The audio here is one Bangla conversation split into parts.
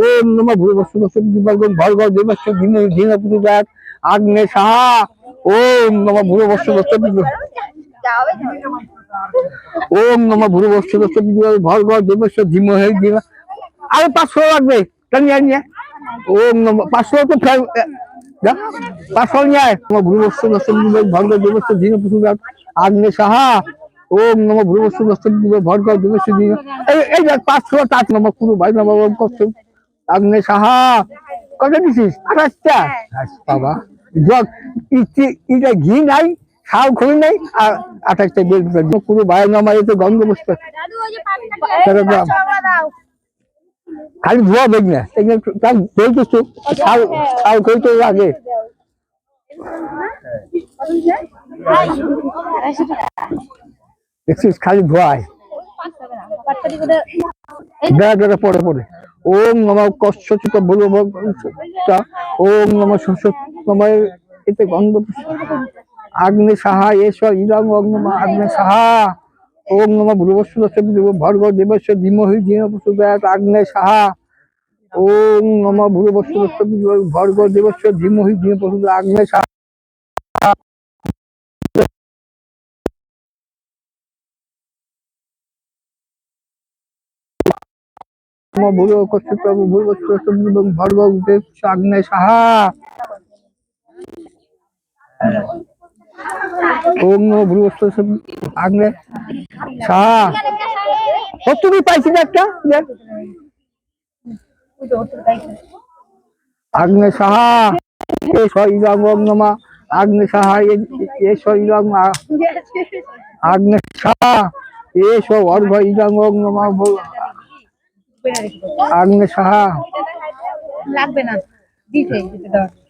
ওম নম ভূবস্তুবস্তুম দিবাগণ ভর্গ দেবস্য ধীম ধীম পুরুজাত আগ্নে সাহা। ওম নম ভূবস্তুবস্তুম ওম নম ভূবস্তুবস্তুম দিবাগণ ভর্গ দেবস্য ধীম হে ধীম আর পাঁচশো লাগবে। টানিয়ে নিয়ে ওম নম পাঁচশো তো যা ভর্গ আগ্নে সাহা ওম নম ভর্গ ধীম এই এই দেখ পাঁচশো তাঁত নম পুরো ভাই নম করছে আগ্নে সাহা কত দিছিস? আঠাশটা। বাবা। জগ ইচ্ছে এটা ঘি নাই খাও খুবই নাই আর আঠাশটা বেল পুরো ভাই নামা গন্ধ বসতে খালি ধোয়া বেগ না তার দই কিছু খাও খাও খেয়ে তো আগে। দেখছিস খালি ধোয়ায় বেড়া বেড়া পড়ে পড়ে। ওম নম কশ্যচিত বলো ওম নম শস্য নময় এতে গন্ধ আগ্নে সাহা এসব ইদং অগ্নম আগ্নে সাহা। ওম নম ভ্রুবস্ব ভর্গ দেবস্য ধীমহি ধীম প্রসুদাত আগ্নে সাহা। ওম নম ভ্রুবস্ব ভর্গ দেবস্য ধীমহি ধীম প্রসুদ আগ্নে সাহা। নম ভুরু কশ্যপ ভূর্বস্ব ভর্গ দেবস্য আগ্নে সাহা। ওম নম ভ্রুবস্ব আগ্নে তুমি পাইছি না একটা আগ্নে সাহা এ শরীরং নমা। আগ্নে সাহা এ আগ্নে সাহা এস অর্ঘ ইদং নমা। আগ্নে সাহা লাগবে না। দিতে দিতে দাও। এ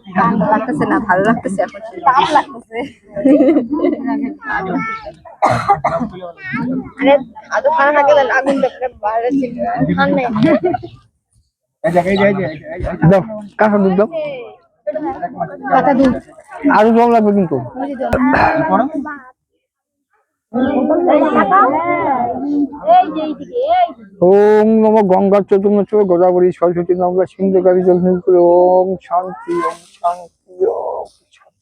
আমার লাগতেছে না ভালো লাগতেছে এখন দাম লাগতেছে। আরে আদৌ খানা না গেলে আগুন দেখলে বাইরে ছিল। খান নেই। দাও কাঁচা দুধ দাও। কাঁচা দুধ। আরও জল লাগবে কিন্তু এই যে এইদিকে এই ওম নম গঙ্গা চতুর্থ গোদাবরী সরস্বতী নমা সিন্ধু গাবি জল ওম শান্তি ওম শান্তি ওম শান্তি।